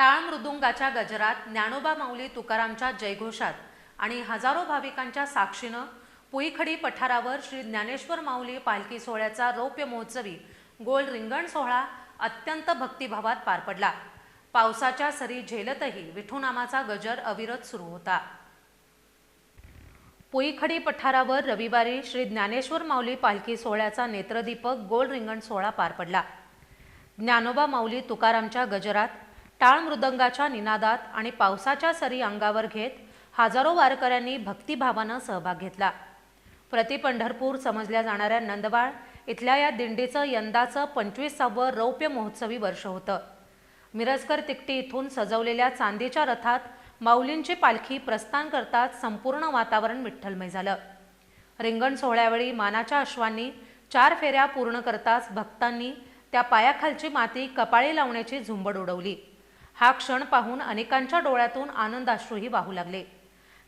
टाळ मृदुंगाच्या गजरात ज्ञानोबा माऊली तुकारामच्या जयघोषात आणि हजारो भाविकांच्या साक्षीनं पुईखडी पठारावर श्री ज्ञानेश्वर माऊली पालखी सोहळ्याचा रौप्य महोत्सवी गोल रिंगण सोहळा अत्यंत भक्तिभावात पार पडला. पावसाच्या सरी झेलतही विठूनामाचा गजर अविरत सुरू होता. पुईखडी पठारावर रविवारी श्री ज्ञानेश्वर माऊली पालखी सोहळ्याचा नेत्रदीपक गोल रिंगण सोहळा पार पडला. ज्ञानोबा माऊली तुकारामच्या गजरात टाळ मृदंगाच्या निनादात आणि पावसाच्या सरी अंगावर घेत हजारो वारकऱ्यांनी भक्तिभावानं सहभाग घेतला. प्रति पंढरपूर समजल्या जाणाऱ्या नंदवाळ इथल्या या दिंडीचं यंदाचं पंचवीसावं रौप्य महोत्सवी वर्ष होतं. मिरजकर तिकटी इथून सजवलेल्या चांदीच्या रथात माऊलींची पालखी प्रस्थान करताच संपूर्ण वातावरण विठ्ठलमय झालं. रिंगण सोहळ्यावेळी मानाच्या अश्वांनी चार फेऱ्या पूर्ण करताच भक्तांनी त्या पायाखालची माती कपाळी लावण्याची झुंबड उडवली. हा क्षण पाहून अनेकांच्या डोळ्यातून आनंदाश्रूही वाहू लागले.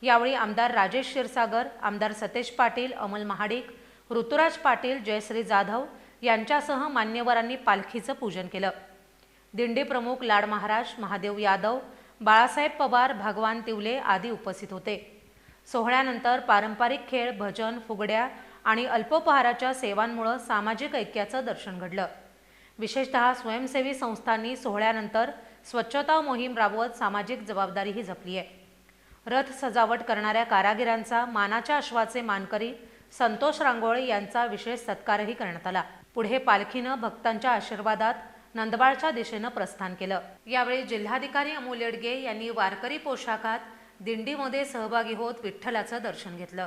यावेळी आमदार राजेश क्षीरसागर आमदार सतेज पाटील अमल महाडिक ऋतुराज पाटील जयश्री जाधव यांच्यासह मान्यवरांनी पालखीचं पूजन केलं. दिंडी प्रमुख लाड महाराज महादेव यादव बाळासाहेब पवार भगवान तिवले आदी उपस्थित होते. सोहळ्यानंतर पारंपरिक खेळ भजन फुगड्या आणि अल्पोपहाराच्या सेवांमुळं सामाजिक ऐक्याचं दर्शन घडलं. विशेषतः स्वयंसेवी संस्थांनी सोहळ्यानंतर स्वच्छता मोहीम राबवत सामाजिक जबाबदारीही जपली आहे. रथ सजावट करणाऱ्या कारागिरांचा मानाच्या अश्वाचे मानकरी संतोष रांगोळे यांचा विशेष सत्कारही करण्यात आला. पुढे पालखीनं भक्तांच्या आशीर्वादात नंदबाळच्या दिशेनं प्रस्थान केलं. यावेळी जिल्हाधिकारी अमोल येडगे यांनी वारकरी पोशाखात दिंडीमध्ये सहभागी होत विठ्ठलाचं दर्शन घेतलं.